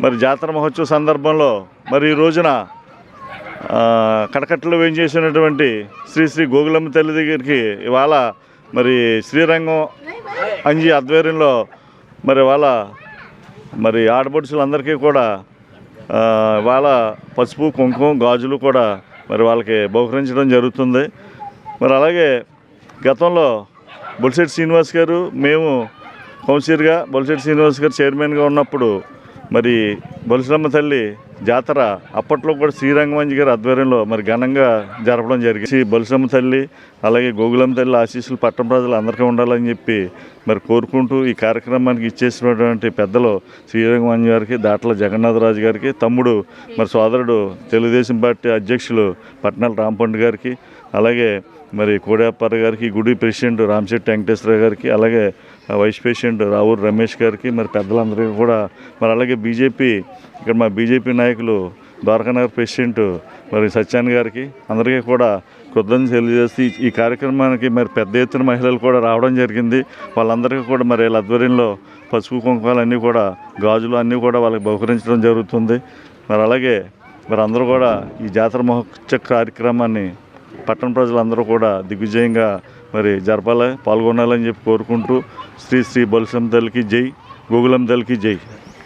మరి జాతర మహోత్సవ సందర్భంలో మరి ఈ రోజున ఆ, కడకట్టలో వేయించేసినటువంటి శ్రీ శ్రీ గోగులమ్మ తల్లి దగ్గరికి ఇవాళ మరి శ్రీరంగం అంజి ఆధ్వర్యంలో మరి వాళ్ళ మరి ఆడపడుచులందరికీ కూడా వాళ్ళ ఇవాళ పసుపు కుంకుమ గాజులు కూడా మరి వాళ్ళకి బహుకరించడం జరుగుతుంది. మరి అలాగే గతంలో బొలిశెట్టి శ్రీనివాస్ గారు మేము కౌన్సిలర్గా బొలిశెట్టి శ్రీనివాస్ గారు చైర్మన్గా ఉన్నప్పుడు మరి బొలిసమ్మ తల్లి జాతర అప్పట్లో కూడా శ్రీరంగమంజి గారి ఆధ్వర్యంలో మరి ఘనంగా జరపడం జరిగింది. శ్రీ బొలిసమ్మ తల్లి అలాగే గోగులమ్మ తల్లి ఆశీస్సులు పట్టణ ప్రజలు అందరికీ ఉండాలని చెప్పి మరి కోరుకుంటూ ఈ కార్యక్రమానికి ఇచ్చేసినటువంటి పెద్దలు శ్రీరంగమంజి గారికి దాట్ల జగన్నాథరాజు గారికి తమ్ముడు మరి సోదరుడు తెలుగుదేశం పార్టీ అధ్యక్షులు పట్నాల రాంపండు గారికి అలాగే మరి కోడేపర్ గారికి గుడి ప్రెసిడెంట్ రామశెట్టి వెంకటేశ్వర గారికి అలాగే వైస్ ప్రెసిడెంట్ రావూరు రమేష్ గారికి మరి పెద్దలందరికీ కూడా మరి అలాగే బీజేపీ ఇక్కడ మా బీజేపీ నాయకులు ద్వారకానగర్ ప్రెసిడెంట్ మరి సత్యాన్ గారికి అందరికీ కూడా కృతజ్ఞత తెలియజేసి ఈ- కార్యక్రమానికి మరి పెద్ద ఎత్తున మహిళలు కూడా రావడం జరిగింది. వాళ్ళందరికీ కూడా మరి వీళ్ళ ఆధ్వర్యంలో పసుపు కుంకుమాలు అన్నీ కూడా గాజులు అన్నీ కూడా వాళ్ళకి బహుకరించడం జరుగుతుంది. మరి అలాగే మరి అందరూ కూడా ఈ జాతర మహోత్సవ కార్యక్రమాన్ని పట్టణ ప్రజలందరూ కూడా దిగ్విజయంగా మరి జరపాలి పాల్గొనాలని చెప్పి కోరుకుంటూ శ్రీ శ్రీ బొలసం తల్లికి జై గోగులం తల్లికి జై.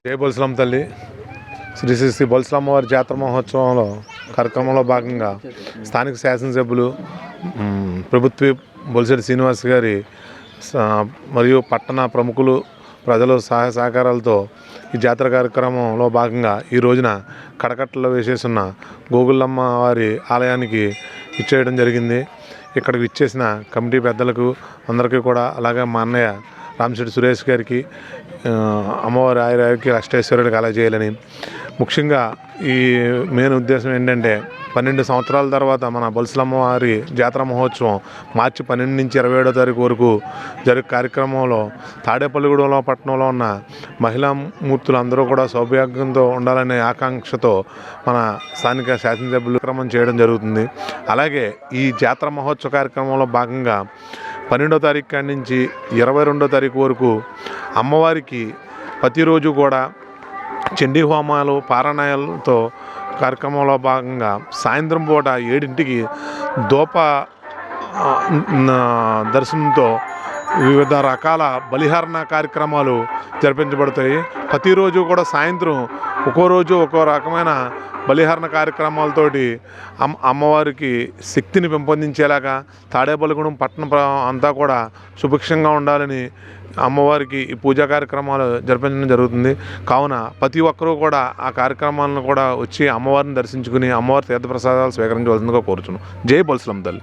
జై బొలసలం తల్లి. శ్రీ శ్రీ శ్రీ బొలసలమ్మ వారి జాతర మహోత్సవంలో కార్యక్రమంలో భాగంగా స్థానిక శాసనసభ్యులు ప్రభుత్వ బొలిశెట్టి శ్రీనివాస్ గారి మరియు పట్టణ ప్రముఖులు ప్రజలు సహాయ సహకారాలతో ఈ జాతర కార్యక్రమంలో భాగంగా ఈ రోజున కడకట్టలో వేసేసిన గోగులమ్మ వారి ఆలయానికి ఇచ్చేయడం జరిగింది. ఇక్కడికి ఇచ్చేసిన కమిటీ పెద్దలకు అందరికీ కూడా అలాగే మా అన్నయ్య రామశెట్టి సురేష్ గారికి అమ్మవారి ఆయురాయుకి అష్టేశ్వరుడికి అలా చేయాలని ముఖ్యంగా ఈ మెయిన్ ఉద్దేశం ఏంటంటే పన్నెండు సంవత్సరాల తర్వాత మన బొలసలమ్మవారి జాతర మహోత్సవం మార్చి పన్నెండు నుంచి ఇరవై ఏడో తారీఖు వరకు జరిగే కార్యక్రమంలో తాడేపల్లిగూడెంలో పట్టణంలో ఉన్న మహిళా మూర్తులు అందరూ కూడా సౌభాగ్యంతో ఉండాలనే ఆకాంక్షతో మన స్థానిక శాసనసభ్యులు క్రమం చేయడం జరుగుతుంది. అలాగే ఈ జాతర మహోత్సవ కార్యక్రమంలో భాగంగా పన్నెండో తారీఖు కాడి నుంచి ఇరవై రెండో తారీఖు వరకు అమ్మవారికి ప్రతిరోజు కూడా చండీ హోమాలు పారాయణాలతో కార్యక్రమంలో భాగంగా సాయంత్రం పూట ఏడింటికి దోప దర్శనంతో వివిధ రకాల బలిహరణ కార్యక్రమాలు జరిపించబడతాయి. ప్రతిరోజు కూడా సాయంత్రం ఒక్కో రోజు ఒక్కో రకమైన బలిహరణ కార్యక్రమాలతోటి అమ్మ అమ్మవారికి శక్తిని పెంపొందించేలాగా తాడేపల్లిగూడెం పట్టణ అంతా కూడా సుభిక్షంగా ఉండాలని అమ్మవారికి ఈ పూజా కార్యక్రమాలు జరిపించడం జరుగుతుంది. కావున ప్రతి ఒక్కరూ కూడా ఆ కార్యక్రమాలను కూడా వచ్చి అమ్మవారిని దర్శించుకుని అమ్మవారి తీర్థప్రసాదాలు స్వీకరించవలసిందిగా కోరుచున్నాం. జై బొలసలం తల్లి.